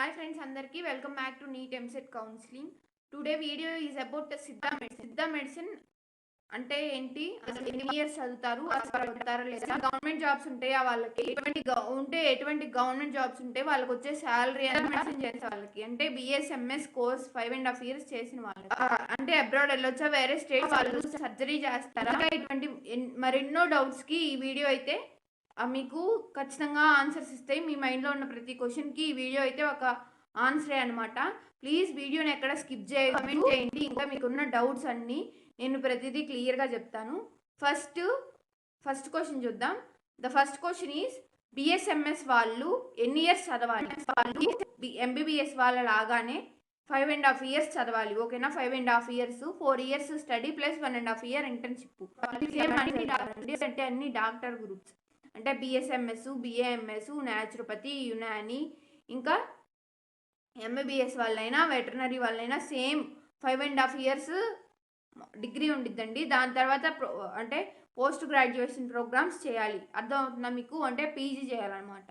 Hi friends అందరికీ welcome back to NEET EAMCET counselling today video is about Siddha medicine Siddha medicine అంటే ఏంటి? అసలు ఎన్ని years చదువుతారు? అసలు చదువుతారా లేదా? గవర్నమెంట్ జాబ్స్ ఉంటాయా వాళ్ళకి ఎటువంటి ఉంటే ఎటువంటి గవర్నమెంట్ జాబ్స్ ఉంటే వాళ్ళకి వచ్చే శాలరీ అని మెన్షన్ చేసే వాళ్ళకి. అంటే BSMS course five and half years చేసిన వాళ్ళకి. అంటే అబ్రాడ్ వెళ్ళొచ్చా? వేరే స్టేట్ వాళ్ళు సర్జరీ చేస్తారా? ఇటువంటి మరెన్నో డౌట్స్కి ఈ వీడియో అయితే మీకు ఖచ్చితంగా ఆన్సర్స్ ఇస్తాయి మీ మైండ్లో ఉన్న ప్రతి క్వశ్చన్కి ఈ వీడియో అయితే ఒక ఆన్సరే అనమాట ప్లీజ్ వీడియోని ఎక్కడ స్కిప్ చేయ కమెంట్ చేయండి. ఇంకా మీకున్న డౌట్స్ అన్నీ నేను ప్రతిదీ క్లియర్గా చెప్తాను. ఫస్ట్ ఫస్ట్ క్వశ్చన్ చూద్దాం. The first question is BSMS వాళ్ళు ఎన్ని ఇయర్స్ చదవాలి? వాళ్ళు ఎంబీబీఎస్ వాళ్ళ లాగానే ఫైవ్ అండ్ హాఫ్ ఇయర్స్ చదవాలి. ఓకేనా five and half years four years study plus one and half year internship అంటే అన్ని డాక్టర్ గ్రూప్స్ అంటే బిఎస్ఎంఎస్ బిఏఎంఎస్ న్యాచురోపతి యునాని ఇంకా ఎంబీబీఎస్ వాళ్ళైనా వెటర్నరీ వాళ్ళైనా same five and half years degree ఉండిద్దండి. దాని తర్వాత ప్రో- అంటే పోస్ట్ గ్రాడ్యుయేషన్ ప్రోగ్రామ్స్ చేయాలి. అర్థమవుతుందా మీకు? అంటే పీజీ చేయాలన్నమాట.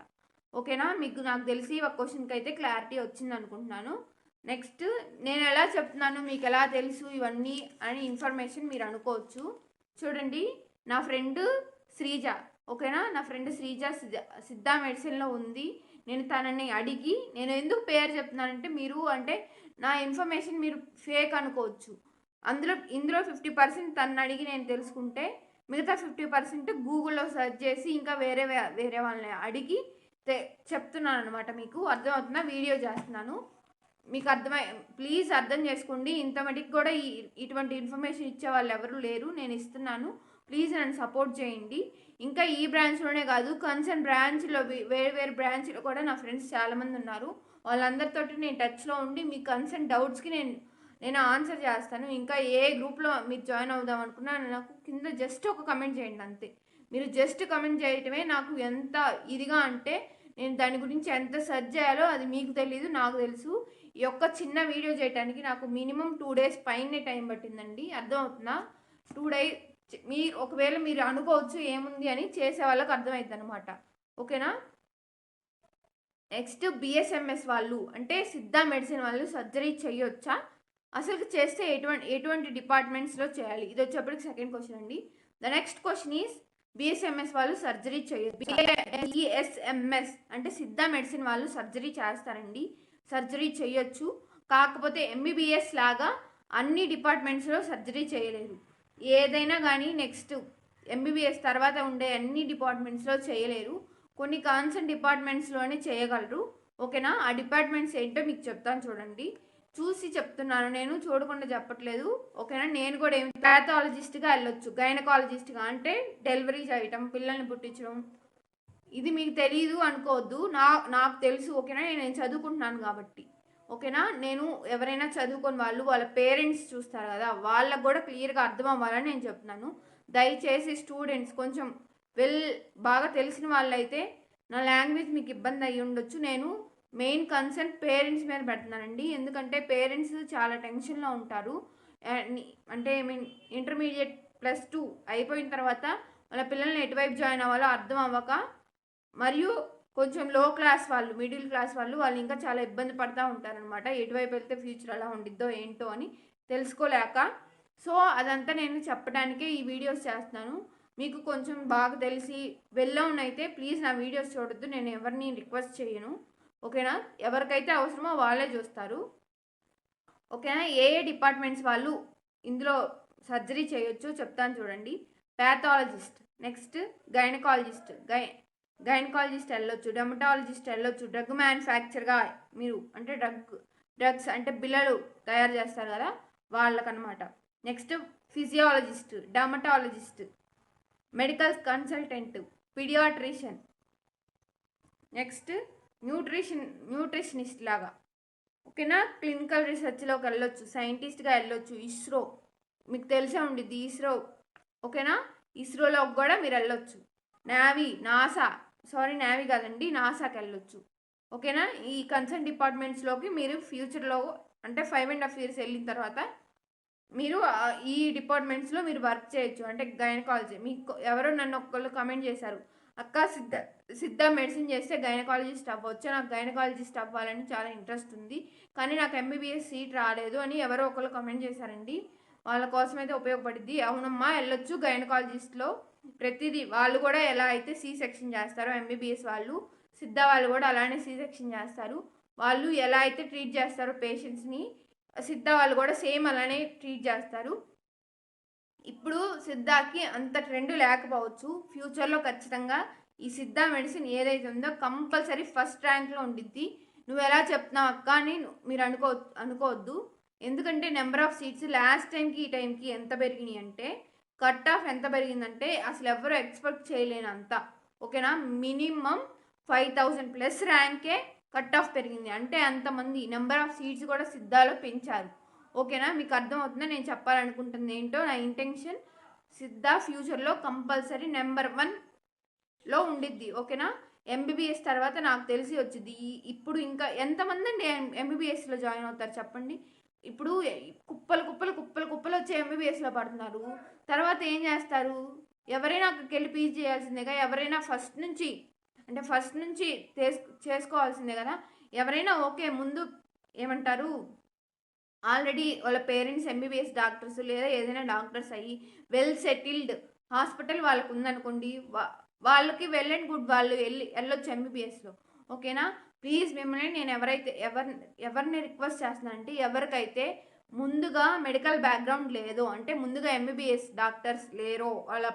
ఓకేనా? మీకు నాకు తెలిసి ఒక క్వశ్చన్కి అయితే క్లారిటీ వచ్చింది అనుకుంటున్నాను నెక్స్ట్ నేను ఎలా చెప్తున్నాను? మీకు ఎలా తెలుసు? ఇవన్నీ అని ఇన్ఫర్మేషన్ మీరు అనుకోవచ్చు. చూడండి. నా ఫ్రెండ్ శ్రీజ. ఓకేనా? నా ఫ్రెండ్ శ్రీజ సిద్ధ సిద్ధా మెడిసిన్లో ఉంది. నేను తనని అడిగి నేను ఎందుకు పేరు చెప్తున్నానంటే మీరు అంటే నా ఇన్ఫర్మేషన్ మీరు ఫేక్ అనుకోవచ్చు. అందులో ఇందులో ఫిఫ్టీ పర్సెంట్ తనని అడిగి నేను తెలుసుకుంటే మిగతా ఫిఫ్టీ పర్సెంట్ గూగుల్లో సెర్చ్ చేసి ఇంకా వేరే వేరే వాళ్ళని అడిగి తె- చెప్తున్నాను అనమాట మీకు. అర్థమవుతున్నా వీడియో చేస్తున్నాను. మీకు అర్థమై ప్లీజ్ అర్థం చేసుకోండి. ఇంత మటుకు కూడా ఈ ఇటువంటి ఇన్ఫర్మేషన్ ఇచ్చే వాళ్ళు ఎవరు లేరు. నేను ఇస్తున్నాను. ప్లీజ్ నన్ను సపోర్ట్ చేయండి. ఇంకా ఈ బ్రాంచ్లోనే కాదు కన్సర్న్ బ్రాంచ్లో వేరే వేరే బ్రాంచ్లో కూడా నా ఫ్రెండ్స్ చాలామంది ఉన్నారు. వాళ్ళందరితోటి నేను టచ్లో ఉండి మీ కన్సర్న్ డౌట్స్కి నేను నేను ఆన్సర్ చేస్తాను. ఇంకా ఏ గ్రూప్లో మీరు జాయిన్ అవుదాం అనుకున్నా నాకు కింద జస్ట్ ఒక కమెంట్ చేయండి అంతే. మీరు జస్ట్ కమెంట్ చేయటమే నాకు ఎంత ఇదిగా అంటే నేను దాని గురించి ఎంత సెర్చ్ చేయాలో అది మీకు తెలియదు నాకు తెలుసు. ఈ యొక్క చిన్న వీడియో చేయడానికి నాకు మినిమం టూ డేస్ పైనే టైం పట్టిందండి. అర్థమవుతుందా? టూ డేస్ మీరు ఒకవేళ మీరు అనుకోవచ్చు ఏముంది అని చేసే వాళ్ళకి అర్థమవుతుంది అనమాట ఓకేనా? నెక్స్ట్ బిఎస్ఎంఎస్ వాళ్ళు అంటే సిద్ధా మెడిసిన్ వాళ్ళు సర్జరీ చేయొచ్చా? అసలు చేస్తే ఎటువంటి ఎటువంటి డిపార్ట్మెంట్స్లో చేయాలి? ఇది వచ్చేప్పటికి సెకండ్ క్వశ్చన్ అండి. The next question is BSMS వాళ్ళు సర్జరీ చేయొచ్చు? బిఎస్ఎంఎస్ అంటే సిద్ధా మెడిసిన్ వాళ్ళు సర్జరీ చేస్తారండి. సర్జరీ చేయొచ్చు. కాకపోతే ఎంబీబీఎస్ లాగా అన్ని డిపార్ట్మెంట్స్లో సర్జరీ చేయలేరు. ఏదైనా కానీ నెక్స్ట్ ఎంబీబీఎస్ తర్వాత ఉండే అన్ని డిపార్ట్మెంట్స్లో చేయలేరు. కొన్ని కాన్సర్న్ డిపార్ట్మెంట్స్లోనే చేయగలరు. ఓకేనా? ఆ డిపార్ట్మెంట్స్ ఏంటో మీకు చెప్తాను చూడండి. చూసి చెప్తున్నాను. నేను చూడకుండా చెప్పట్లేదు. ఓకేనా? నేను కూడా ఏమి ప్యాథాలజిస్ట్గా వెళ్ళొచ్చు. గైనకాలజిస్ట్గా అంటే డెలివరీ చేయటం పిల్లల్ని పుట్టించడం. ఇది మీకు తెలియదు అనుకోవద్దు. నా నాకు తెలుసు. ఓకేనా? నేను చదువుకుంటున్నాను కాబట్టి. ఓకేనా? నేను ఎవరైనా చదువుకొని వాళ్ళు వాళ్ళ పేరెంట్స్ చూస్తారు కదా వాళ్ళకు కూడా క్లియర్గా అర్థం అవ్వాలని నేను చెప్తున్నాను. దయచేసి స్టూడెంట్స్ కొంచెం వెల్ బాగా తెలిసిన వాళ్ళైతే నా లాంగ్వేజ్ మీకు ఇబ్బంది అయ్యి ఉండొచ్చు. నేను మెయిన్ కన్సర్న్ పేరెంట్స్ మీద పెడుతున్నానండి. ఎందుకంటే పేరెంట్స్ చాలా టెన్షన్లో ఉంటారు. అంటే I mean intermediate plus two అయిపోయిన తర్వాత వాళ్ళ పిల్లల్ని ఎటువైపు జాయిన్ అవ్వాలో అర్థం అవ్వక మరియు కొంచెం లో క్లాస్ వాళ్ళు మిడిల్ క్లాస్ వాళ్ళు వాళ్ళు ఇంకా చాలా ఇబ్బంది పడుతూ ఉంటారనమాట ఎటువైపు వెళ్తే ఫ్యూచర్ అలా ఉండిద్దో ఏంటో అని తెలుసుకోలేక. సో అదంతా నేను చెప్పడానికే ఈ వీడియోస్ చేస్తున్నాను. మీకు కొంచెం బాగా తెలిసి వెళ్ళౌన్ అయితే ప్లీజ్ నా వీడియోస్ చూడొద్దు. నేను ఎవరిని రిక్వెస్ట్ చేయను. ఓకేనా? ఎవరికైతే అవసరమో వాళ్ళే చూస్తారు. ఓకేనా? ఏ ఏ డిపార్ట్మెంట్స్ వాళ్ళు ఇందులో సర్జరీ చేయొచ్చో చెప్తాను చూడండి. ప్యాథాలజిస్ట్ నెక్స్ట్ గైనకాలజిస్ట్ గై గైనకాలజిస్ట్ వెళ్ళొచ్చు డెమటాలజిస్ట్ వెళ్ళొచ్చు డ్రగ్ మ్యానుఫ్యాక్చర్గా మీరు అంటే డ్రగ్ డ్రగ్స్ అంటే బిల్లలు తయారు చేస్తారు కదా వాళ్ళకనమాట next physiologist dermatologist medical consultant paediatrician. Next nutrition nutritionist లాగా. ఓకేనా? క్లినికల్ రీసెర్చ్లోకి వెళ్ళొచ్చు సైంటిస్ట్గా వెళ్ళొచ్చు ఇస్రో. మీకు తెలిసే ఉండిద్ది ఇస్రో. ఓకేనా? ఇస్రోలోకి కూడా మీరు వెళ్ళొచ్చు. నావీ నాసా సారీ నావి కాదండి నాసాకి వెళ్ళొచ్చు. ఓకేనా? ఈ కన్సర్న్ డిపార్ట్మెంట్స్లోకి మీరు ఫ్యూచర్లో అంటే ఫైవ్ అండ్ హాఫ్ ఇయర్స్ వెళ్ళిన తర్వాత మీరు ఈ డిపార్ట్మెంట్స్లో మీరు వర్క్ చేయొచ్చు. అంటే గైనకాలజీ మీకు ఎవరో నన్ను ఒక్కళ్ళు కమెంట్ చేశారు. అక్క సిద్ధ సిద్ధ మెడిసిన్ చేస్తే గైనకాలజిస్ట్ అవ్వచ్చు. నాకు గైనకాలజిస్ట్ అవ్వాలని చాలా ఇంట్రెస్ట్ ఉంది. కానీ నాకు ఎంబీబీఎస్ సీట్ రాలేదు అని ఎవరో ఒకళ్ళు కమెంట్ చేశారండి. వాళ్ళ కోసం అయితే ఉపయోగపడింది అవునమ్మా వెళ్ళొచ్చు గైనకాలజిస్ట్లో. ప్రతిదీ వాళ్ళు కూడా ఎలా అయితే సి సెక్షన్ చేస్తారో ఎంబీబీఎస్ వాళ్ళు సిద్ధ వాళ్ళు కూడా అలానే సి సెక్షన్ చేస్తారు. వాళ్ళు ఎలా అయితే ట్రీట్ చేస్తారో పేషెంట్స్ని సిద్ధ వాళ్ళు కూడా సేమ్ అలానే ట్రీట్ చేస్తారు. ఇప్పుడు సిద్ధాకి అంత ట్రెండ్ లేకపోవచ్చు. ఫ్యూచర్లో ఖచ్చితంగా ఈ సిద్ధ మెడిసిన్ ఏదైతే ఉందో కంపల్సరీ ఫస్ట్ ర్యాంక్లో ఉండిద్ది. నువ్వు ఎలా చెప్తున్నావు అక్క అని మీరు అనుకో అనుకోవద్దు. ఎందుకంటే నెంబర్ ఆఫ్ సీట్స్ లాస్ట్ టైంకి ఈ టైంకి ఎంత పెరిగినాయి అంటే కట్ ఆఫ్ ఎంత పెరిగిందంటే అసలు ఎవరు ఎక్స్పెక్ట్ చేయలేనంత. ఓకేనా? మినిమం ఫైవ్ థౌజండ్ ప్లస్ ర్యాంకే కట్ ఆఫ్ పెరిగింది. అంటే అంతమంది నెంబర్ ఆఫ్ సీట్స్ కూడా సిద్ధాలో పెంచారు. ఓకేనా? మీకు అర్థమవుతుందా? నేను చెప్పాలనుకుంటుంది ఏంటో నా ఇంటెన్షన్. సిద్ధ ఫ్యూచర్లో కంపల్సరీ నెంబర్ వన్లో ఉండిద్ది. ఓకేనా? ఎంబీబీఎస్ తర్వాత నాకు తెలిసి వచ్చింది ఇప్పుడు ఇంకా ఎంతమంది అండి ఎంబీబీఎస్లో జాయిన్ అవుతారు చెప్పండి? ఇప్పుడు కుప్పలు కుప్పలు కుప్పలు కుప్పలు వచ్చి ఎంబీబీఎస్లో పడుతున్నారు. తర్వాత ఏం చేస్తారు? ఎవరైనా అక్కడికి వెళ్ళి పీజీ చేయాల్సిందేగా ఎవరైనా ఫస్ట్ నుంచి అంటే ఫస్ట్ నుంచి చేసుకోవాల్సిందే కదా. ఎవరైనా ఓకే ముందు ఏమంటారు? ఆల్రెడీ వాళ్ళ పేరెంట్స్ ఎంబీబీఎస్ డాక్టర్స్ లేదా ఏదైనా డాక్టర్స్ అయ్యి వెల్ సెటిల్డ్ హాస్పిటల్ వాళ్ళకు ఉందనుకోండి వా- వాళ్ళకి వెల్ అండ్ గుడ్ వాళ్ళు వెళ్ళి వెళ్ళొచ్చు ఎంబీబీఎస్లో ఓకేనా? ప్లీజ్ మిమ్మల్ని నేను ఎవరైతే ఎవరి ఎవరిని రిక్వెస్ట్ చేస్తున్నానంటే ఎవరికైతే ముందుగా మెడికల్ బ్యాక్గ్రౌండ్ లేదో అంటే ముందుగా ఎంబీబీఎస్ డాక్టర్స్ లేరో వాళ్ళ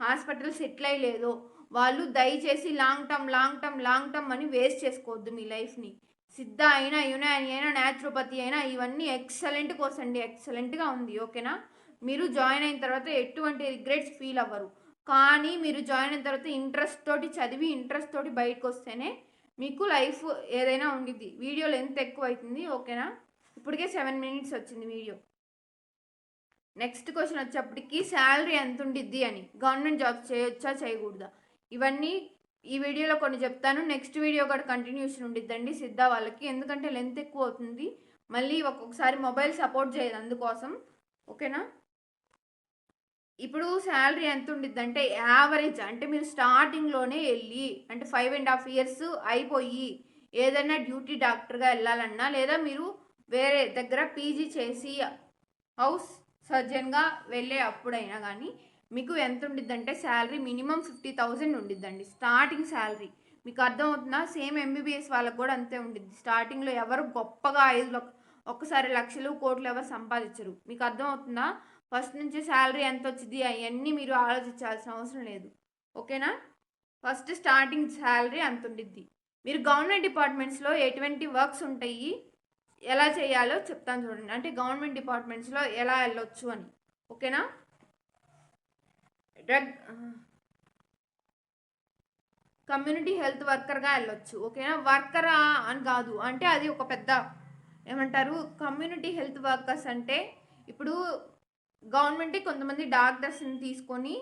హాస్పిటల్ సెటిల్ అయ్యలేదు వాళ్ళు దయచేసి long term long term long term అని వేస్ట్ చేసుకోవద్దు మీ లైఫ్ని. సిద్ధ అయినా యునాని అయినా న్యాచురోపతి అయినా ఇవన్నీ ఎక్సలెంట్ కోర్స్ అండి ఎక్సలెంట్గా ఉంది ఓకేనా? మీరు జాయిన్ అయిన తర్వాత ఎటువంటి రిగ్రెట్స్ ఫీల్ అవ్వరు. కానీ మీరు జాయిన్ అయిన తర్వాత ఇంట్రెస్ట్ తోటి చదివి ఇంట్రెస్ట్ తోటి బయటకు వస్తేనే మీకు లైఫ్ ఏదైనా ఉండిద్ది. వీడియో లెంత్ ఎక్కువ అవుతుంది ఓకేనా? ఇప్పటికే సెవెన్ మినిట్స్ వచ్చింది వీడియో. నెక్స్ట్ క్వశ్చన్ వచ్చేప్పటికి శాలరీ ఎంత ఉండిద్ది అని. గవర్నమెంట్ జాబ్స్ చేయొచ్చా చేయకూడదా? ఇవన్నీ ఈ వీడియోలో కొన్ని చెప్తాను. నెక్స్ట్ వీడియో కూడా కంటిన్యూషన్ ఉండిద్దండి సిద్ధ వాళ్ళకి. ఎందుకంటే లెంత్ ఎక్కువ అవుతుంది. మళ్ళీ ఒక్కొక్కసారి మొబైల్ సపోర్ట్ చేయదు అందుకోసం. ఓకేనా? ఇప్పుడు శాలరీ ఎంత ఉండిద్ది అంటే యావరేజ్ అంటే మీరు స్టార్టింగ్లోనే వెళ్ళి అంటే ఫైవ్ అండ్ హాఫ్ ఇయర్స్ అయిపోయి ఏదైనా డ్యూటీ డాక్టర్గా వెళ్ళాలన్నా లేదా మీరు వేరే దగ్గర పీజీ చేసి హౌస్ సర్జన్గా వెళ్ళే అప్పుడైనా కానీ మీకు ఎంత ఉండిద్దంటే శాలరీ మినిమం ఫిఫ్టీ థౌజండ్ ఉండిద్దండి స్టార్టింగ్ శాలరీ. మీకు అర్థమవుతుందా? సేమ్ ఎంబీబీఎస్ వాళ్ళకి కూడా అంతే ఉండిద్ది. స్టార్టింగ్లో ఎవరు గొప్పగా ఐదు లక్ష ఒక్కసారి లక్షలు కోట్లు ఎవరు సంపాదించరు. మీకు అర్థమవుతుందా? ఫస్ట్ నుంచి శాలరీ ఎంత వచ్చింది అవన్నీ మీరు ఆలోచించాల్సిన అవసరం లేదు. ఓకేనా? ఫస్ట్ స్టార్టింగ్ శాలరీ అంత ఉండిద్ది? మీరు గవర్నమెంట్ డిపార్ట్మెంట్స్లో ఎటువంటి వర్క్స్ ఉంటాయి? ఎలా చేయాలో చెప్తాను చూడండి. అంటే గవర్నమెంట్ డిపార్ట్మెంట్స్లో ఎలా వెళ్ళొచ్చు అని. ఓకేనా? డ్రగ్ కమ్యూనిటీ హెల్త్ వర్కర్గా వెళ్ళొచ్చు. ఓకేనా? వర్కరా అని కాదు. అంటే అది ఒక పెద్ద ఏమంటారు? కమ్యూనిటీ హెల్త్ వర్కర్స్ అంటే ఇప్పుడు గవర్నమెంట్ కొంతమంది డాక్టర్స్ని తీసుకొని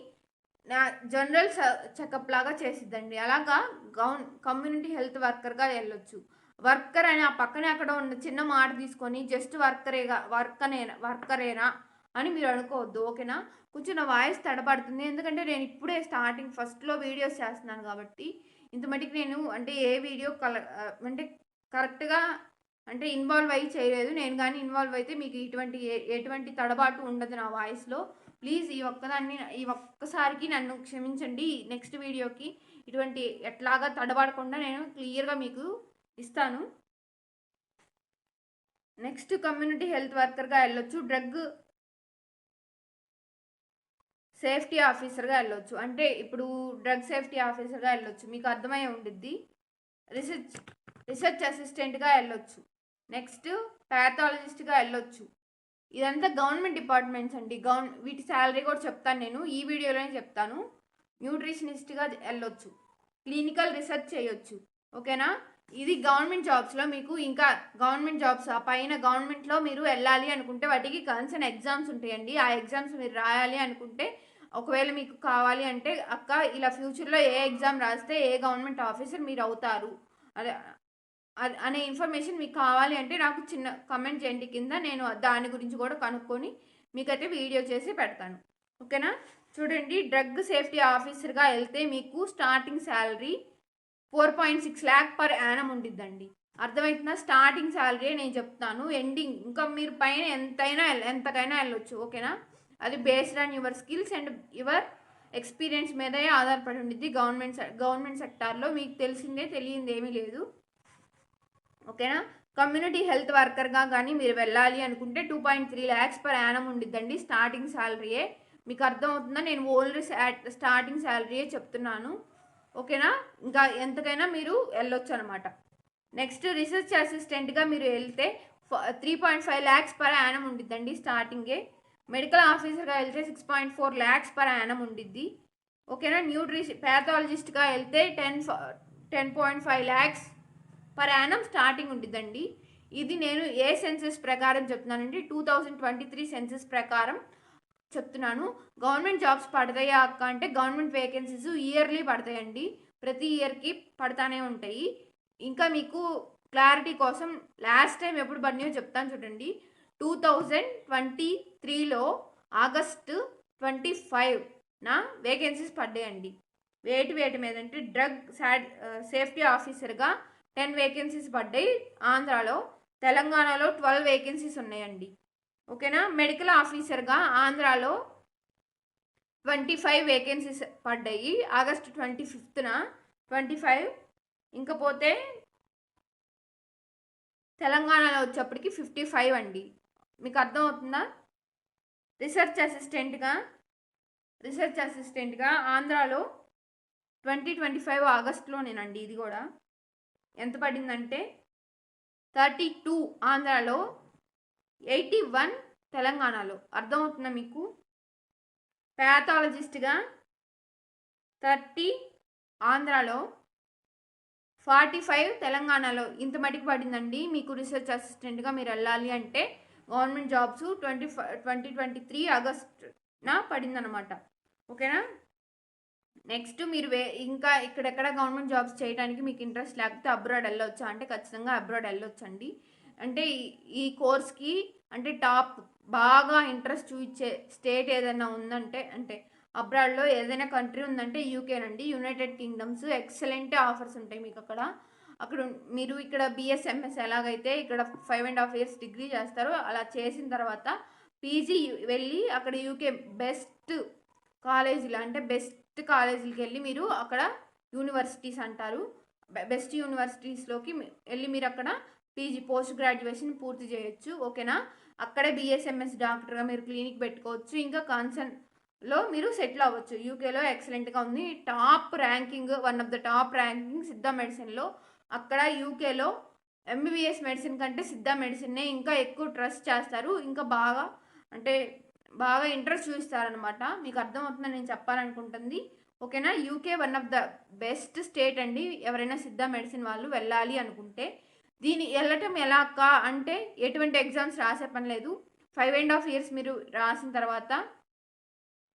జనరల్ చెకప్ లాగా చేసిద్దండి. అలాగా గౌన్ కమ్యూనిటీ హెల్త్ వర్కర్గా వెళ్ళొచ్చు. వర్కర్ అని ఆ పక్కనే అక్కడ ఉన్న చిన్న మాట తీసుకొని జస్ట్ వర్కరేగా వర్కనేనా వర్కరేనా? అని మీరు అనుకోవద్దు ఓకేనా? కొంచెం నా వాయిస్ తడబడుతుంది. ఎందుకంటే నేను ఇప్పుడే స్టార్టింగ్ ఫస్ట్లో వీడియోస్ చేస్తున్నాను కాబట్టి ఇంత మటుకు నేను అంటే ఏ వీడియో కల అంటే కరెక్ట్గా అంటే ఇన్వాల్వ్ అయ్యి చేయలేదు. నేను కానీ ఇన్వాల్వ్ అయితే మీకు ఇటువంటి ఎటువంటి తడబాటు ఉండదు నా వాయిస్లో. ప్లీజ్ ఈ ఒక్కదాన్ని ఈ ఒక్కసారికి నన్ను క్షమించండి. నెక్స్ట్ వీడియోకి ఇటువంటి ఎట్లాగా తడబడకుండా నేను క్లియర్గా మీకు ఇస్తాను. నెక్స్ట్ కమ్యూనిటీ హెల్త్ వర్కర్గా వెళ్ళొచ్చు. డ్రగ్ సేఫ్టీ ఆఫీసర్గా వెళ్ళొచ్చు. అంటే ఇప్పుడు డ్రగ్ సేఫ్టీ ఆఫీసర్గా వెళ్ళొచ్చు. మీకు అర్థమై ఉండిద్ది. రీసెర్చ్ రీసెర్చ్ అసిస్టెంట్గా వెళ్ళొచ్చు. నెక్స్ట్ ప్యాథాలజిస్ట్గా వెళ్ళొచ్చు ఇదంతా గవర్నమెంట్ డిపార్ట్మెంట్స్ అండి. గవర్న వీటి శాలరీ కూడా చెప్తాను నేను. ఈ వీడియోలోనే చెప్తాను. న్యూట్రిషనిస్ట్గా వెళ్ళొచ్చు క్లినికల్ రీసెర్చ్ చేయొచ్చు. ఓకేనా? ఇది గవర్నమెంట్ జాబ్స్లో మీకు ఇంకా గవర్నమెంట్ జాబ్స్ ఆ పైన గవర్నమెంట్లో మీరు వెళ్ళాలి అనుకుంటే వాటికి కన్సర్న్ ఎగ్జామ్స్ ఉంటాయండి. ఆ ఎగ్జామ్స్ మీరు రాయాలి అనుకుంటే ఒకవేళ మీకు కావాలి అంటే అక్క ఇలా ఫ్యూచర్లో ఏ ఎగ్జామ్ రాస్తే ఏ గవర్నమెంట్ ఆఫీసర్ మీరు అవుతారు. అదే అనే ఇన్ఫర్మేషన్ మీకు కావాలి అంటే నాకు చిన్న కమెంట్ చేయండి కింద. నేను దాని గురించి కూడా కనుక్కొని మీకైతే వీడియో చేసి పెడతాను. ఓకేనా? చూడండి డ్రగ్ సేఫ్టీ ఆఫీసర్గా వెళ్తే మీకు starting salary four point six lakh per annum ఉండిద్దండి. అర్థమవుతుందా స్టార్టింగ్ శాలరీ నేను చెప్తాను. ఎండింగ్ ఇంకా మీరు పైన ఎంతైనా ఎంతకైనా వెళ్ళొచ్చు. ఓకేనా? అది based on your skills and your experience మీదే ఆధారపడి ఉండిద్ది గవర్నమెంట్ సె- గవర్నమెంట్ సెక్టార్లో. మీకు తెలిసిందే తెలియంది ఏమీ లేదు. ఓకేనా? కమ్యూనిటీ హెల్త్ వర్కర్గా కానీ మీరు వెళ్ళాలి అనుకుంటే two point three lakhs per annum ఉండిద్దండి స్టార్టింగ్ శాలరీయే మీకు అర్థమవుతుందా? నేను ఓన్లీ స్టార్టింగ్ శాలరీయే చెప్తున్నాను. ఓకేనా? ఇంకా ఎంతకైనా మీరు వెళ్ళొచ్చు అనమాట నెక్స్ట్ రీసెర్చ్ అసిస్టెంట్గా మీరు వెళ్తే three point five lakhs per annum ఉండిద్దండి స్టార్టింగే. మెడికల్ ఆఫీసర్గా వెళ్తే six point four lakhs per annum ఉండిద్ది. ఓకేనా? న్యూట్రి ప్యాథాలజిస్ట్గా వెళ్తే ten ten point five lakhs per annum starting ఉంటుందండి ఇది నేను ఏ సెన్సెస్ ప్రకారం చెప్తున్నానండి two thousand twenty three census ప్రకారం చెప్తున్నాను. గవర్నమెంట్ జాబ్స్ పడతాయా అక్క అంటే గవర్నమెంట్ వేకెన్సీస్ ఇయర్లీ పడతాయండి. ప్రతి ఇయర్కి పడతానే ఉంటాయి. ఇంకా మీకు క్లారిటీ కోసం లాస్ట్ టైం ఎప్పుడు పడినాయో చెప్తాను చూడండి. టూ థౌజండ్ ట్వంటీ త్రీలో ఆగస్ట్ ట్వంటీ ఫైవ్ నా వేకెన్సీస్ పడ్డాయండి. వేటి వేటి మీద అంటే డ్రగ్ సాడ్ సేఫ్టీ ఆఫీసర్గా టెన్ వేకెన్సీస్ పడ్డాయి. ఆంధ్రాలో తెలంగాణలో ట్వెల్వ్ వేకెన్సీస్ ఉన్నాయండి. ఓకేనా? మెడికల్ ఆఫీసర్గా ఆంధ్రాలో ట్వంటీ ఫైవ్ వేకెన్సీస్ పడ్డాయి. ఆగస్ట్ ట్వంటీ ఫిఫ్త్న ట్వంటీ ఫైవ్. ఇంకా పోతే తెలంగాణలో వచ్చేప్పటికి ఫిఫ్టీ ఫైవ్ అండి. మీకు అర్థమవుతుందా? రీసెర్చ్ అసిస్టెంట్గా రీసెర్చ్ అసిస్టెంట్గా ఆంధ్రాలో ట్వంటీ ట్వంటీ ఫైవ్ ఆగస్ట్లోనేనండి ఇది కూడా. ఎంత పడిందంటే థర్టీ టూ ఆంధ్రాలో ఎయిటీ వన్ తెలంగాణలో. అర్థమవుతుందా మీకు? ప్యాథాలజిస్ట్గా థర్టీ ఆంధ్రాలో ఫార్టీ ఫైవ్ తెలంగాణలో ఇంత మటుకు పడిందండి. మీకు రీసెర్చ్ అసిస్టెంట్గా మీరు వెళ్ళాలి అంటే government jobs twenty twenty twenty three ఆగస్ట్న పడిందనమాట ఓకేనా? నెక్స్ట్ మీరు వే ఇంకా ఇక్కడెక్కడ గవర్నమెంట్ జాబ్స్ చేయడానికి మీకు ఇంట్రెస్ట్ లేకపోతే అబ్రాడ్ వెళ్ళొచ్చా అంటే ఖచ్చితంగా అబ్రాడ్ వెళ్ళొచ్చండి అంటే ఈ- కోర్స్కి అంటే టాప్ బాగా ఇంట్రెస్ట్ చూపించే స్టేట్ ఏదైనా ఉందంటే అంటే అబ్రాడ్లో ఏదైనా కంట్రీ ఉందంటే యూకేనండి. యునైటెడ్ కింగ్డమ్స్ ఎక్సలెంట్ ఆఫర్స్ ఉంటాయి మీకు అక్కడ. అక్కడ మీరు ఇక్కడ బిఎస్ఎంఎస్ ఎలాగైతే ఇక్కడ five and half years degree చేస్తారో అలా చేసిన తర్వాత పీజీ వెళ్ళి అక్కడ యూకే బెస్ట్ కాలేజీలో అంటే బెస్ట్ కాలేజీలకి వెళ్ళి మీరు అక్కడ యూనివర్సిటీస్ అంటారు. బెస్ట్ యూనివర్సిటీస్లోకి వెళ్ళి మీరు అక్కడ పీజీ పోస్ట్ గ్రాడ్యుయేషన్ పూర్తి చేయొచ్చు. ఓకేనా? అక్కడే బిఎస్ఎంఎస్ డాక్టర్గా మీరు క్లినిక్ పెట్టుకోవచ్చు. ఇంకా కన్సర్న్లో మీరు సెటిల్ అవ్వచ్చు. యూకేలో ఎక్సలెంట్గా ఉంది. Top ranking one of the top ranking Siddha మెడిసిన్లో. అక్కడ యూకేలో ఎంబీబీఎస్ మెడిసిన్ కంటే సిద్ధ మెడిసిన్నే ఇంకా ఎక్కువ ట్రస్ట్ చేస్తారు. ఇంకా బాగా అంటే బాగా ఇంట్రెస్ట్ చూపిస్తారనమాట మీకు అర్థమవుతుందని నేను చెప్పాలనుకుంటుంది. ఓకేనా? UK one of the best state అండి. ఎవరైనా సిద్ధ మెడిసిన్ వాళ్ళు వెళ్ళాలి అనుకుంటే. దీని వెళ్ళటం ఎలా అక్క? అంటే ఎటువంటి ఎగ్జామ్స్ రాసే పని లేదు. ఫైవ్ అండ్ హాఫ్ ఇయర్స్ మీరు రాసిన తర్వాత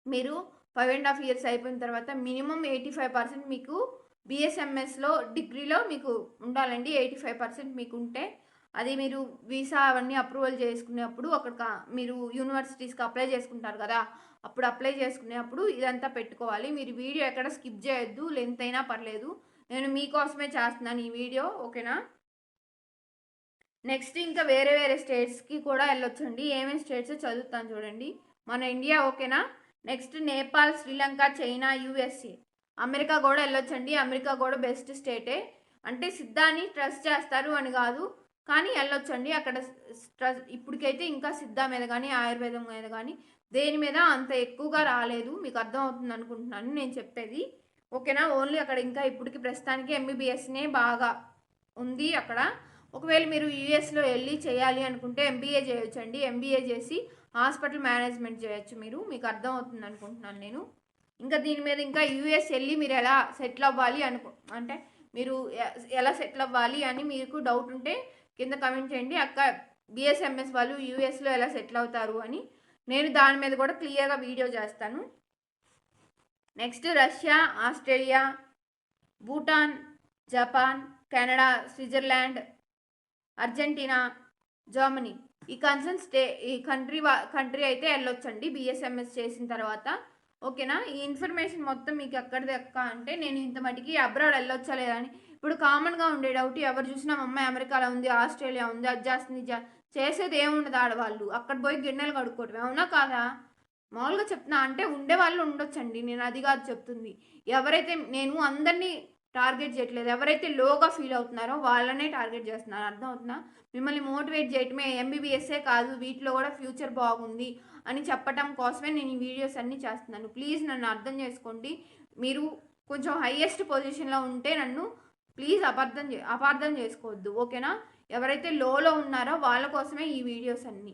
మీరు ఫైవ్ అండ్ హాఫ్ ఇయర్స్ అయిపోయిన తర్వాత మినిమం ఎయిటీ ఫైవ్ పర్సెంట్ మీకు బిఎస్ఎంఎస్లో డిగ్రీలో మీకు ఉండాలండి. ఎయిటీ ఫైవ్ పర్సెంట్ మీకు ఉంటే అది మీరు వీసా అవన్నీ అప్రూవల్ చేసుకునేప్పుడు అక్కడ మీరు యూనివర్సిటీస్కి అప్లై చేసుకుంటారు కదా అప్పుడు అప్లై చేసుకునేప్పుడు ఇదంతా పెట్టుకోవాలి. మీరు వీడియో ఎక్కడ స్కిప్ చేయొద్దు లెంత్ అయినా పర్లేదు. నేను మీకోసమే చేస్తున్నాను ఈ వీడియో ఓకేనా? నెక్స్ట్ ఇంకా వేరే వేరే స్టేట్స్కి కూడా వెళ్ళొచ్చండి. ఏమేమి స్టేట్స్ చదువుతాను చూడండి. మన ఇండియా ఓకేనా? Next Nepal Sri Lanka China USA. America కూడా వెళ్ళొచ్చండి. అమెరికా కూడా బెస్ట్ స్టేటే. అంటే సిద్ధాన్ని ట్రస్ట్ చేస్తారు అని కాదు. కానీ వెళ్ళొచ్చండి. అక్కడ స్ట్రెస్ ఇప్పటికైతే ఇంకా సిద్ధ మీద కానీ ఆయుర్వేదం మీద కానీ దేని మీద అంత ఎక్కువగా రాలేదు. మీకు అర్థమవుతుంది అనుకుంటున్నాను నేను చెప్పేది. ఓకేనా? ఓన్లీ అక్కడ ఇంకా ఇప్పటికి ప్రస్తుతానికి ఎంబీబీఎస్నే బాగా ఉంది అక్కడ. ఒకవేళ మీరు యూఎస్లో వెళ్ళి చేయాలి అనుకుంటే ఎంబీఏ చేయొచ్చండి. ఎంబీఏ చేసి హాస్పిటల్ మేనేజ్మెంట్ చేయొచ్చు మీరు. మీకు అర్థమవుతుంది అనుకుంటున్నాను నేను. ఇంకా దీని మీద ఇంకా యూఎస్ వెళ్ళి మీరు ఎలా సెటిల్ అవ్వాలి అనుకు అంటే మీరు ఎలా సెటిల్ అవ్వాలి అని మీకు డౌట్ ఉంటే కింద కమెంట్ చేయండి. అక్క బిఎస్ఎంఎస్ వాళ్ళు యూఎస్లో ఎలా సెటిల్ అవుతారు అని నేను దాని మీద కూడా క్లియర్గా వీడియో చేస్తాను. Next Russia Australia Bhutan Japan Canada Switzerland Argentina Germany ఈ కన్సర్న్ స్టే ఈ కంట్రీ వా కంట్రీ అయితే వెళ్ళొచ్చండి బిఎస్ఎంఎస్ చేసిన తర్వాత. ఓకేనా ఈ ఇన్ఫర్మేషన్ మొత్తం మీకు ఎక్కడిది ఎక్క అంటే నేను ఇంత మటుకి అబ్రాడ్ వెళ్ళొచ్చా లేదని ఇప్పుడు కామన్గా ఉండే డౌట్ ఎవరు చూసినా అమ్మాయి అమెరికాలో ఉంది ఆస్ట్రేలియా ఉంది అది చేస్తుంది చేసేది ఏముండదు ఆడవాళ్ళు. అక్కడ పోయి గిన్నెలు కడుక్కోవటం అవునా కాదా? మామూలుగా చెప్తున్నా అంటే ఉండే వాళ్ళు ఉండొచ్చండి. నేను అది కాదు చెప్తుంది. ఎవరైతే నేను అందరినీ టార్గెట్ చేయట్లేదు. ఎవరైతే లోగా ఫీల్ అవుతున్నారో వాళ్ళనే టార్గెట్ చేస్తున్నారు. అర్థం అవుతుందా? మిమ్మల్ని మోటివేట్ చేయటమే ఎంబీబీఎస్ఏ కాదు. వీటిలో కూడా ఫ్యూచర్ బాగుంది అని చెప్పటం కోసమే నేను ఈ వీడియోస్ అన్నీ చేస్తున్నాను. ప్లీజ్ నన్ను అర్థం చేసుకోండి. మీరు కొంచెం హయ్యెస్ట్ పొజిషన్లో ఉంటే నన్ను ప్లీజ్ అపార్థం చే అపార్థం చేసుకోవద్దు ఓకేనా? ఎవరైతే లోలో ఉన్నారో వాళ్ళ కోసమే ఈ వీడియోస్ అన్నీ.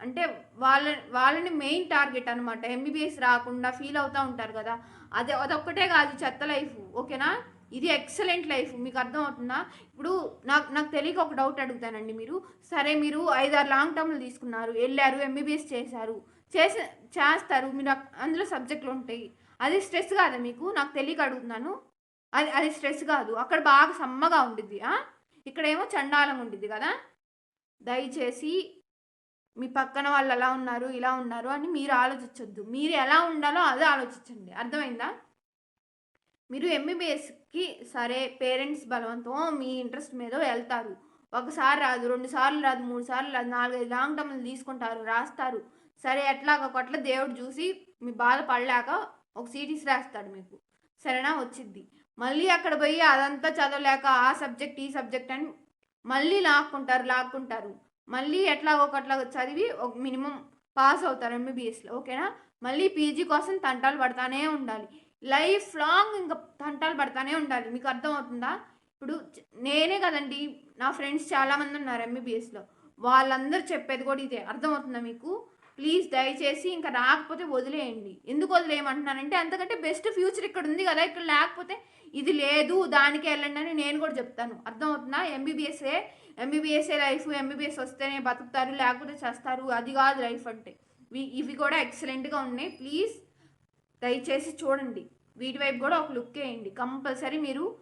అంటే వాళ్ళ వాళ్ళని మెయిన్ టార్గెట్ అనమాట ఎంబీబీఎస్ రాకుండా ఫీల్ అవుతూ ఉంటారు కదా. అదే అదొక్కటే కాదు చెత్త లైఫ్ ఓకేనా? ఇది ఎక్సలెంట్ లైఫ్. మీకు అర్థం అవుతుందా ఇప్పుడు నాకు నాకు తెలియక ఒక డౌట్ అడుగుతానండి మీరు. సరే మీరు ఐదారు లాంగ్ టర్మ్లు తీసుకున్నారు వెళ్ళారు ఎంబీబీఎస్ చేశారు. చేసే చేస్తారు మీరు అందులో సబ్జెక్టులు ఉంటాయి. అది స్ట్రెస్ కాదా మీకు? నాకు తెలియక అడుగుతున్నాను. అది అది స్ట్రెస్ కాదు. అక్కడ బాగా సమ్మగా ఉండిద్ది. ఇక్కడేమో చండాలంగా ఉండిద్ది కదా? దయచేసి మీ పక్కన వాళ్ళు ఎలా ఉన్నారు ఇలా ఉన్నారు అని మీరు ఆలోచించొద్దు. మీరు ఎలా ఉండాలో అదే ఆలోచించండి. అర్థమైందా? మీరు ఎంబీబీఎస్కి సరే పేరెంట్స్ బలవంతం మీ ఇంట్రెస్ట్ మీద వెళ్తారు. ఒకసారి రాదు రెండు సార్లు రాదు మూడు సార్లు రాదు నాలుగైదు లాంగ్ టర్మ్లు తీసుకుంటారు రాస్తారు. సరే ఎట్లాగ ఒకట్ల దేవుడు చూసి మీ బాధ పడలేక ఒక సీటీస్ రాస్తాడు మీకు. సరేనా? వచ్చిద్ది. మళ్ళీ అక్కడ పోయి అదంతా చదవలేక ఆ సబ్జెక్ట్ ఈ సబ్జెక్ట్ అని మళ్ళీ లాక్కుంటారు లాక్కుంటారు. మళ్ళీ ఎట్లా ఒకట్లా చదివి ఒక మినిమం పాస్ అవుతారు ఎంబీబీఎస్లో ఓకేనా? మళ్ళీ పీజీ కోసం తంటాలు పడతానే ఉండాలి. లైఫ్ లాంగ్ ఇంకా తంటాలు పడతానే ఉండాలి. మీకు అర్థమవుతుందా? ఇప్పుడు నేనే కదండి నా ఫ్రెండ్స్ చాలామంది ఉన్నారు ఎంబీబీఎస్లో వాళ్ళందరూ చెప్పేది కూడా ఇదే. అర్థమవుతుందా మీకు? ప్లీజ్ దయచేసి ఇంకా రాకపోతే వదిలేయండి. ఎందుకు వదిలేయమంటున్నానంటే అంతకంటే బెస్ట్ ఫ్యూచర్ ఇక్కడ ఉంది కదా ఇక్కడ లేకపోతే ఇది లేదు దానికి వెళ్ళండి అని నేను కూడా చెప్తాను. అర్థమవుతుందా? ఎంబీబీఎస్ఏ ఎంబీబీఎస్ఏ లైఫ్ ఎంబీబీఎస్ వస్తేనే బతుకుతారు లేకపోతే చేస్తారు అది కాదు లైఫ్ అంటే. ఇవి- ఇవి కూడా ఎక్సలెంట్గా ఉన్నాయి. ప్లీజ్ దయచేసి చూడండి. వీటి వైపు కూడా ఒక లుక్ వేయండి. కంపల్సరీ మీరు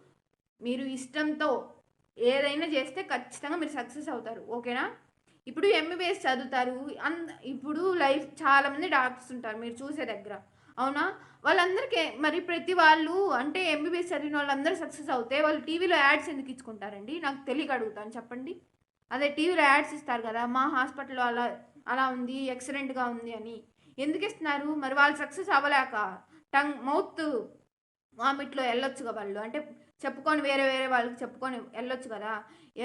మీరు ఇష్టంతో ఏదైనా చేస్తే ఖచ్చితంగా మీరు సక్సెస్ అవుతారు. ఓకేనా? ఇప్పుడు ఎంబీబీఎస్ చదువుతారు. అన్ ఇప్పుడు లైఫ్ చాలామంది డాక్టర్స్ ఉంటారు మీరు చూసే దగ్గర. అవునా? వాళ్ళందరికీ మరి ప్రతి వాళ్ళు అంటే ఎంబీబీఎస్ చదివిన వాళ్ళందరూ సక్సెస్ అవుతే వాళ్ళు టీవీలో యాడ్స్ ఎందుకు ఇచ్చుకుంటారండి? నాకు తెలియక అడుగుతాను చెప్పండి. అదే టీవీలో యాడ్స్ ఇస్తారు కదా మా హాస్పిటల్లో అలా అలా ఉంది ఎక్సలెంట్గా ఉంది అని. ఎందుకు ఇస్తున్నారు? మరి వాళ్ళు సక్సెస్ అవ్వలేక టంగ్ మౌత్ వామిట్లో వెళ్ళొచ్చుగా వాళ్ళు. అంటే చెప్పుకొని వేరే వేరే వాళ్ళకి చెప్పుకొని వెళ్ళొచ్చు కదా.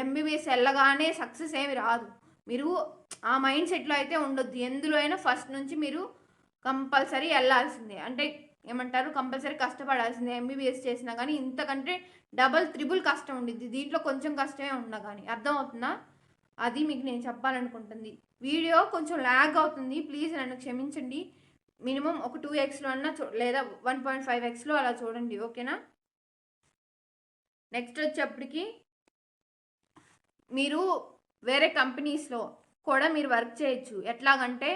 ఎంబీబీఎస్ వెళ్ళగానే సక్సెస్ ఏమి రాదు. మీరు ఆ మైండ్ సెట్లో అయితే ఉండొద్దు. ఎందులో అయినా ఫస్ట్ నుంచి మీరు కంపల్సరీ వెళ్ళాల్సిందే. అంటే ఏమంటారు? కంపల్సరీ కష్టపడాల్సిందే. ఎంబీబీఎస్ చేసినా కానీ ఇంతకంటే డబల్ త్రిబుల్ కష్టం ఉండిద్ది. దీంట్లో కొంచెం కష్టమే ఉన్నా కానీ. అర్థమవుతుందా? అది మీకు నేను చెప్పాలనుకుంటుంది. వీడియో కొంచెం ల్యాగ్ అవుతుంది. ప్లీజ్ నన్ను క్షమించండి. మినిమం ఒక టూ ఎక్స్లో అన్నా చూ లేదా వన్ పాయింట్ ఫైవ్ ఎక్స్లో అలా చూడండి. ఓకేనా? నెక్స్ట్ వచ్చేప్పటికి మీరు వేరే కంపెనీస్లో కూడా మీరు వర్క్ చేయొచ్చు. ఎట్లాగంటే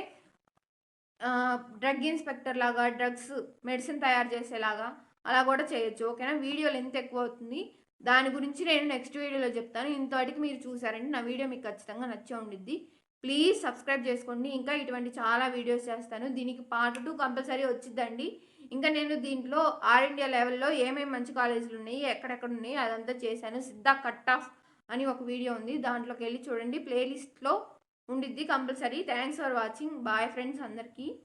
డ్రగ్ ఇన్స్పెక్టర్ లాగా డ్రగ్స్ మెడిసిన్ తయారు చేసేలాగా అలా కూడా చేయొచ్చు. ఓకేనా? వీడియోలు ఎంత ఎక్కువ అవుతుంది. దాని గురించి నేను నెక్స్ట్ వీడియోలో చెప్తాను. ఇంతటికి మీరు చూసారంటే నా వీడియో మీకు ఖచ్చితంగా నచ్చే ఉండిద్ది. ప్లీజ్ సబ్స్క్రైబ్ చేసుకోండి. ఇంకా ఇటువంటి చాలా వీడియోస్ చేస్తాను. దీనికి పార్ట్ టూ కంపల్సరీ వచ్చిద్దండి. ఇంకా నేను దీంట్లో ఆల్ ఇండియా లెవెల్లో ఏమేమి మంచి కాలేజీలు ఉన్నాయి ఎక్కడెక్కడ ఉన్నాయి అదంతా చేశాను. సిద్ధా కట్ ఆఫ్ అని ఒక వీడియో ఉంది. దాంట్లోకి వెళ్ళి చూడండి. ప్లేలిస్ట్లో ఉండిద్ది compulsory. Thanks for watching. Bye friends అందరికీ.